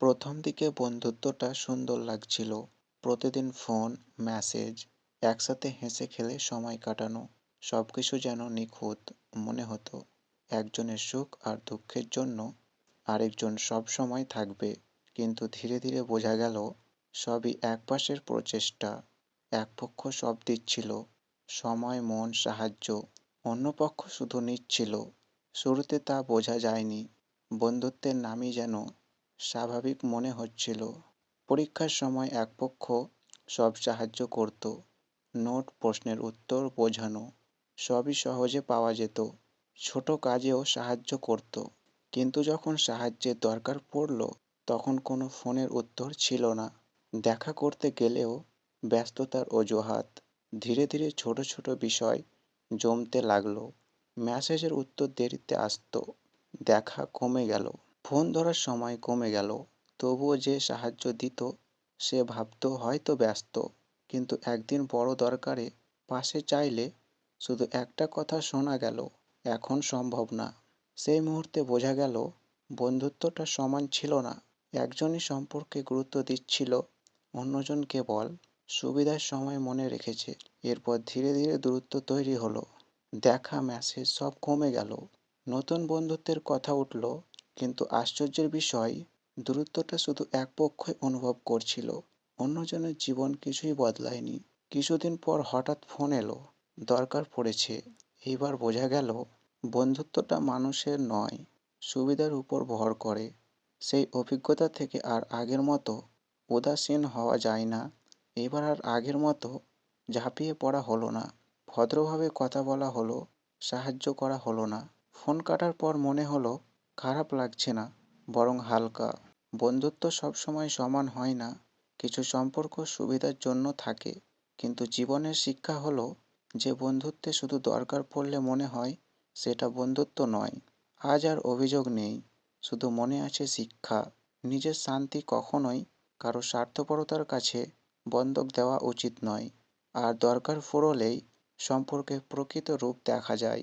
প্রথম দিকে বন্ধুত্বটা সুন্দর লাগছিল। প্রতিদিন ফোন, মেসেজ, একসাথে হেসে খেলে সময় কাটানো সব কিছু যেন নিখুঁত মনে হতো। একজনের সুখ আর দুঃখের জন্য আরেকজন সব সময় থাকবে। কিন্তু ধীরে ধীরে বোঝা গেল, সবই একপাশের প্রচেষ্টা, এক পক্ষ সব দিচ্ছিল। সময়, মন, সাহায্য অন্য পক্ষ শুধু নিচ্ছিল। শুরুতে তা বোঝা যায়নি। বন্ধুত্বের নামই যেন স্বাভাবিক মনে হচ্ছিল। পরীক্ষার সময় এক পক্ষ সব সাহায্য করত। নোট প্রশ্নের উত্তর বোঝানো সবই সহজে পাওয়া যেত। ছোট কাজেও সাহায্য করত। কিন্তু যখন সাহায্যের দরকার পড়ল, তখন কোনো ফোনের উত্তর ছিল না। দেখা করতে গেলেও ব্যস্ততার অজুহাত। ধীরে ধীরে ছোট ছোট বিষয় জমতে লাগল। মেসেজের উত্তর দেরিতে আসতো। দেখা কমে গেল। ফোন ধরার সময় কমে গেল। তবুও যে সাহায্য দিত, সে ভাবত হয়তো ব্যস্ত। কিন্তু একদিন বড় দরকারে পাশে চাইলে শুধু একটা কথা শোনা গেল, এখন সম্ভব না। সেই মুহূর্তে বোঝা গেল, বন্ধুত্বটা সমান ছিল না। একজনই সম্পর্কে গুরুত্ব দিচ্ছিল অন্যজন কেবল সুবিধার সময় মনে রেখেছে। এরপর ধীরে ধীরে দূরত্ব তৈরি হলো। দেখা মেসেজ সব কমে গেল। নতুন বন্ধুত্বের কথা উঠল কিন্তু আশ্চর্যের বিষয়, দূরত্বটা শুধু এক পক্ষই অনুভব করছিল। অন্যজনের জীবন কিছুই বদলায়নি। কিছুদিন পর হঠাৎ ফোন এলো। দরকার পড়েছে। এইবার বোঝা গেল, বন্ধুত্বটা মানুষের নয়, সুবিধার উপর ভর করে। সেই অভিজ্ঞতা থেকে আর আগের মতো উদাসীন হওয়া যায় না। এবার আর আগের মতো ঝাঁপিয়ে পড়া হলো না। ভদ্রভাবে কথা বলা হলো, সাহায্য করা হলো না। ফোন কাটার পর মনে হলো খারাপ লাগছে না, বরং হালকা। বন্ধুত্ব সবসময় সমান হয় না, কিছু সম্পর্ক সুবিধার জন্য থাকে, কিন্তু জীবনের শিক্ষা হলো যে বন্ধুত্বে শুধু দরকার পড়লে মনে হয় সেটা বন্ধুত্ব নয়। আজ আর অভিযোগ নেই, শুধু মনে আছে শিক্ষা। নিজের শান্তি কখনোই কারও স্বার্থপরতার কাছে বন্ধক দেওয়া উচিত নয়, আর দরকার ফুরলেই সম্পর্কের প্রকৃত রূপ দেখা যায়।